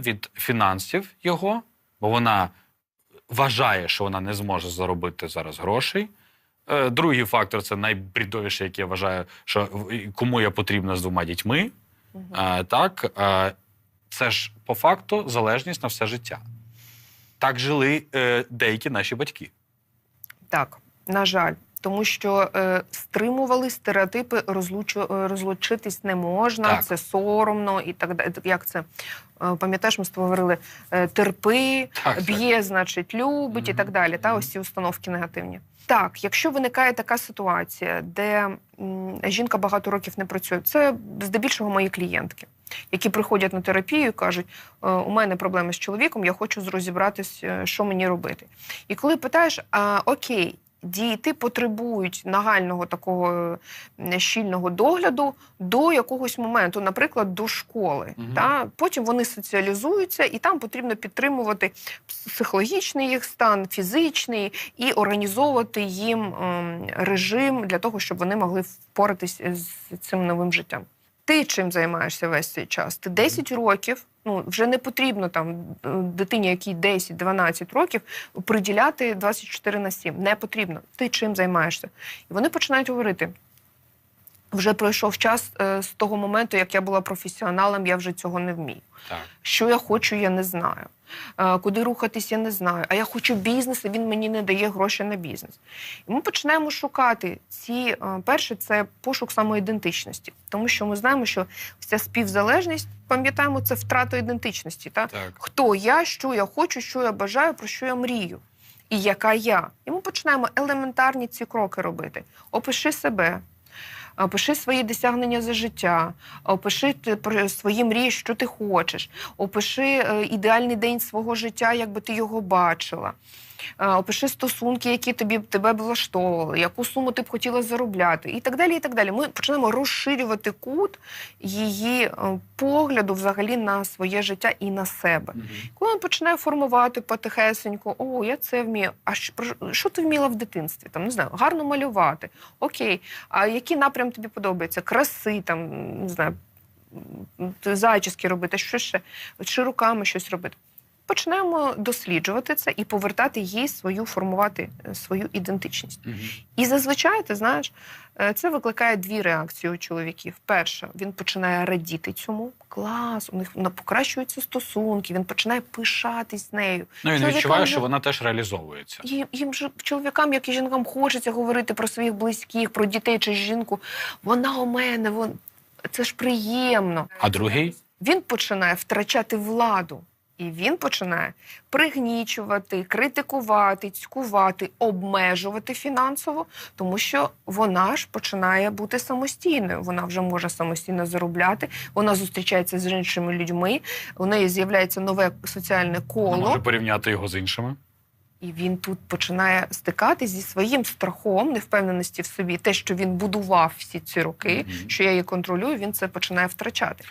від фінансів його, бо вона вважає, що вона не зможе заробити зараз грошей. Е, Другий фактор це найбрідовіший, який я вважаю, що кому я потрібна з двома дітьми. Е, Так, е, це ж по факту залежність на все життя. Так жили деякі наші батьки. Так, на жаль, тому що е, стримували стереотипи, розлучу, е, розлучитись не можна, Так. це соромно і так далі. Як це? Е, Пам'ятаєш, ми з тобою говорили е, терпи, Так, б'є, значить, любить і так далі. Та ось ці установки негативні. Так, якщо виникає така ситуація, де м, жінка багато років не працює, це здебільшого мої клієнтки, які приходять на терапію і кажуть: «Е, у мене проблеми з чоловіком, я хочу розібратись, що мені робити. І коли питаєш, а, окей. Діти потребують нагального такого щільного догляду до якогось моменту, наприклад, до школи. Мгм. Та потім вони соціалізуються, і там потрібно підтримувати психологічний їх стан, фізичний, і організовувати їм ем, режим для того, щоб вони могли впоратись з цим новим життям. Ти чим займаєшся весь цей час? Ти 10 років. Ну, вже не потрібно там е, дитині, якій 10-12 років, приділяти 24 на 7. Не потрібно. Ти чим займаєшся? І вони починають говорити: вже пройшов час е, з того моменту, як я була професіоналом, я вже цього не вмію. Так. Що я хочу, я не знаю. Е, Куди рухатись, я не знаю. А я хочу бізнес, а він мені не дає гроші на бізнес. І ми починаємо шукати ці е, перше, це пошук самоідентичності, тому що ми знаємо, що ця співзалежність, пам'ятаємо, це втрата ідентичності. Та? Так. Хто я, що я хочу, що я бажаю, про що я мрію. І яка я. І ми починаємо елементарні ці кроки робити. Опиши себе, опиши свої досягнення за життя, опиши свої мрії, що ти хочеш, опиши е, ідеальний день свого життя, як би ти його бачила. Е, Опиши стосунки, які тобі тебе влаштовували, яку суму ти б хотіла заробляти, і так далі. І так далі. Ми почнемо розширювати кут її е, погляду взагалі на своє життя і на себе. Мгм. Коли він починає формувати потихесеньку, о, я це вмію. А що, що ти вміла в дитинстві? Там не знаю, гарно малювати. Окей, а який напрям тобі подобається? Краси, там не знаю, зачіски робити, що ще, чи руками щось робити. Починаємо досліджувати це і повертати їй свою, формувати е, свою ідентичність. Мгм. І зазвичай, ти знаєш, е, це викликає дві реакції у чоловіків. Перша, він починає радіти цьому. Клас, у них покращуються стосунки, він починає пишатись нею. Ну він Чоловікам відчуває, що вона теж реалізовується. Їм, їм же чоловікам, як і жінкам, хочеться говорити про своїх близьких, про дітей чи жінку. Вона у мене, вон... це ж приємно. А другий Він починає втрачати владу. І він починає пригнічувати, критикувати, цькувати, обмежувати фінансово, тому що вона ж починає бути самостійною. Вона вже може самостійно заробляти. Вона зустрічається з іншими людьми. У неї з'являється нове соціальне коло. вона може порівняти його з іншими. І він тут починає стикатись зі своїм страхом, невпевненості в собі, те, що він будував всі ці роки, Мгм. що я її контролюю, він це починає втрачати.